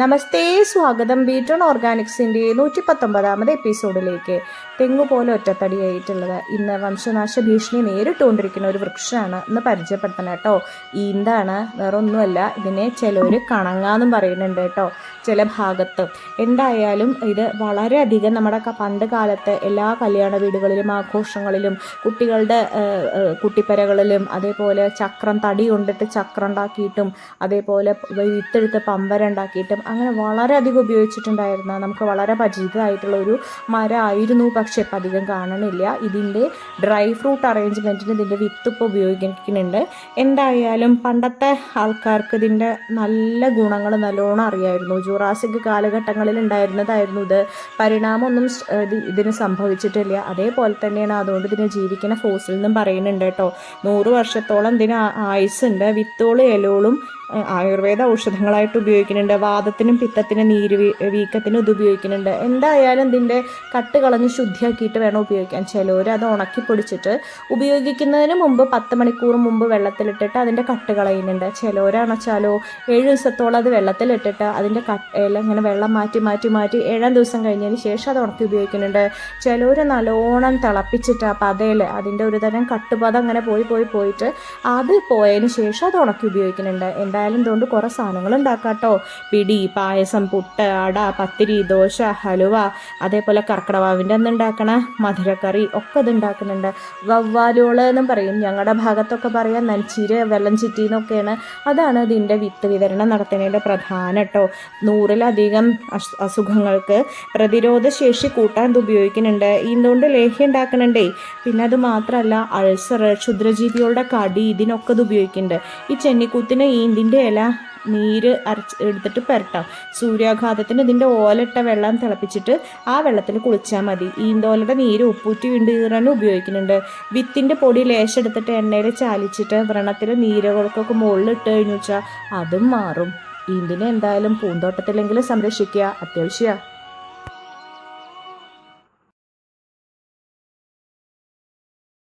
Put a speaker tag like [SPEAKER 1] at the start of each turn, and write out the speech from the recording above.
[SPEAKER 1] നമസ്തേ സ്വാഗതം. ബീറ്റൺ ഓർഗാനിക്സിന്റെ നൂറ്റി പത്തൊമ്പതാമത് എപ്പിസോഡിലേക്ക് തെങ്ങു പോലെ ഒറ്റത്തടിയായിട്ടുള്ളത്. ഇന്ന് വംശനാശ ഭീഷണി നേരിട്ടുകൊണ്ടിരിക്കുന്ന ഒരു വൃക്ഷമാണ് ഇന്ന് പരിചയപ്പെടുത്തണം കേട്ടോ. ഈന്താണ് വേറെ ഒന്നുമല്ല ഇതിനെ ചിലർ കണങ്ങാന്നും പറയുന്നുണ്ട് കേട്ടോ ചില ഭാഗത്ത്. എന്തായാലും ഇത് വളരെയധികം നമ്മുടെ പണ്ട് കാലത്ത് എല്ലാ കല്യാണ വീടുകളിലും ആഘോഷങ്ങളിലും കുട്ടികളുടെ കുട്ടിപ്പരകളിലും അതേപോലെ ചക്രം തടി കൊണ്ടിട്ട് ചക്രം ഉണ്ടാക്കിയിട്ടും അതേപോലെ വിത്തെടുത്ത് പമ്പര ഉണ്ടാക്കിയിട്ടും അങ്ങനെ വളരെ അധികം ഉപയോഗിച്ചിട്ടുണ്ടായിരുന്ന നമുക്ക് വളരെ പരിചിതമായിട്ടുള്ള ഒരു മരമായിരുന്നു. പക്ഷേ ഇപ്പം അധികം കാണണില്ല. ഇതിന്റെ ഡ്രൈ ഫ്രൂട്ട് അറേഞ്ച്മെന്റിന് ഇതിന്റെ വിത്ത് ഇപ്പോൾ ഉപയോഗിക്കുന്നുണ്ട്. എന്തായാലും പണ്ടത്തെ ആൾക്കാർക്ക് ഇതിന്റെ നല്ല ഗുണങ്ങൾ നല്ലോണം അറിയായിരുന്നു. ജുറാസിക് കാലഘട്ടങ്ങളിൽ ഉണ്ടായിരുന്നതായിരുന്നു ഇത്. പരിണാമമൊന്നും ഇതിന് സംഭവിച്ചിട്ടില്ല. അതേപോലെ തന്നെയാണ് അതുകൊണ്ട് ഇതിനെ ജീവിക്കുന്ന ഫോസിൽ നിന്നും പറയുന്നുണ്ട് കേട്ടോ. നൂറ് വർഷത്തോളം ഇതിന് ആയുസ് ആയുസ്സുണ്ട്. വിത്തോളും ഏഹ്, ആയുർവേദ ഔഷധങ്ങളായിട്ട് ഉപയോഗിക്കുന്നുണ്ട്. വാദത്തിനും പിത്തത്തിനും നീര് വീക്കത്തിനും ഇത് ഉപയോഗിക്കുന്നുണ്ട്. എന്തായാലും ഇതിന്റെ കട്ട് കളഞ്ഞ് ശുദ്ധിയാക്കിയിട്ട് വേണം ഉപയോഗിക്കാൻ. ചിലവർ അത് ഉണക്കി പൊടിച്ചിട്ട് ഉപയോഗിക്കുന്നതിന് മുമ്പ് പത്ത് മണിക്കൂർ മുമ്പ് വെള്ളത്തിലിട്ടിട്ട് അതിന്റെ കട്ട് കളയുന്നുണ്ട്. ചിലവരാണെച്ചാലോ ഏഴ് ദിവസത്തോളം അത് വെള്ളത്തിലിട്ടിട്ട് അതിന്റെ കട്ട് എല്ലാം ഇങ്ങനെ വെള്ളം മാറ്റി മാറ്റി മാറ്റി ഏഴാം ദിവസം കഴിഞ്ഞതിന് ശേഷം അത് ഉണക്കി ഉപയോഗിക്കുന്നുണ്ട്. ചിലവർ നല്ലോണം തിളപ്പിച്ചിട്ട് ആ പതയിൽ അതിന്റെ ഒരു തരം കട്ടുപത അങ്ങനെ പോയി പോയി പോയിട്ട് അത് പോയതിന് ശേഷം അത് ഉണക്കി ഉപയോഗിക്കുന്നുണ്ട്. എന്തായാലും ഇതുകൊണ്ട് കുറേ സാധനങ്ങൾ ഉണ്ടാക്കാം കേട്ടോ പിടി പായസം പുട്ട് അട പത്തിരി ദോശ ഹലുവ അതേപോലെ കർക്കിടവാവിന്റെ അന്ന് ഉണ്ടാക്കണ മധുരക്കറി ഒക്കെ ഇത് ഉണ്ടാക്കുന്നുണ്ട്. വവ്വാലുകൾ എന്നും പറയും. ഞങ്ങളുടെ ഭാഗത്തൊക്കെ പറയാം നൻചീര് വെള്ളം ചിറ്റി എന്നൊക്കെയാണ്. അതാണ് ഇതിന്റെ വിത്ത് വിതരണം നടത്തുന്നതിന്റെ പ്രധാന കേട്ടോ നൂറിലധികം അസുഖങ്ങൾക്ക് പ്രതിരോധ ശേഷി കൂട്ടാൻ ഇത് ഉപയോഗിക്കുന്നുണ്ട്. ഇതുകൊണ്ട് ലേഹ്യം ഉണ്ടാക്കുന്നുണ്ടേ. പിന്നെ അത് മാത്രമല്ല അൾസർ ക്ഷുദ്രജീവികളുടെ കടി ഇതിനൊക്കെ ഇത് ഉപയോഗിക്കുന്നുണ്ട്. ഈ ചെന്നിക്കൂത്തിന് ചെന്നിക്കുത്തിന് ഈന്തിന്റെ ഇല നീര് അരച്ച് എടുത്തിട്ട് പുരട്ടാം. സൂര്യാഘാതത്തിന് ഇതിന്റെ ഓലിട്ട വെള്ളം തിളപ്പിച്ചിട്ട് ആ വെള്ളത്തിൽ കുളിച്ചാൽ മതി. ഈന്തോലയുടെ നീര് ഉപ്പൂറ്റി വീണ്ടുകീറാനും ഉപയോഗിക്കുന്നുണ്ട്. വിത്തിന്റെ പൊടി ലേശെടുത്തിട്ട് എണ്ണയിൽ ചാലിച്ചിട്ട് വ്രണത്തിൽ നീരുകൾക്കൊക്കെ മുകളിൽ ഇട്ട് കഴിഞ്ഞു വെച്ചാൽ അതും മാറും. ഈന്തിനെ എന്തായാലും പൂന്തോട്ടത്തിലെങ്കിലും സംരക്ഷിക്കുക. അത്യാവശ്യമാണ്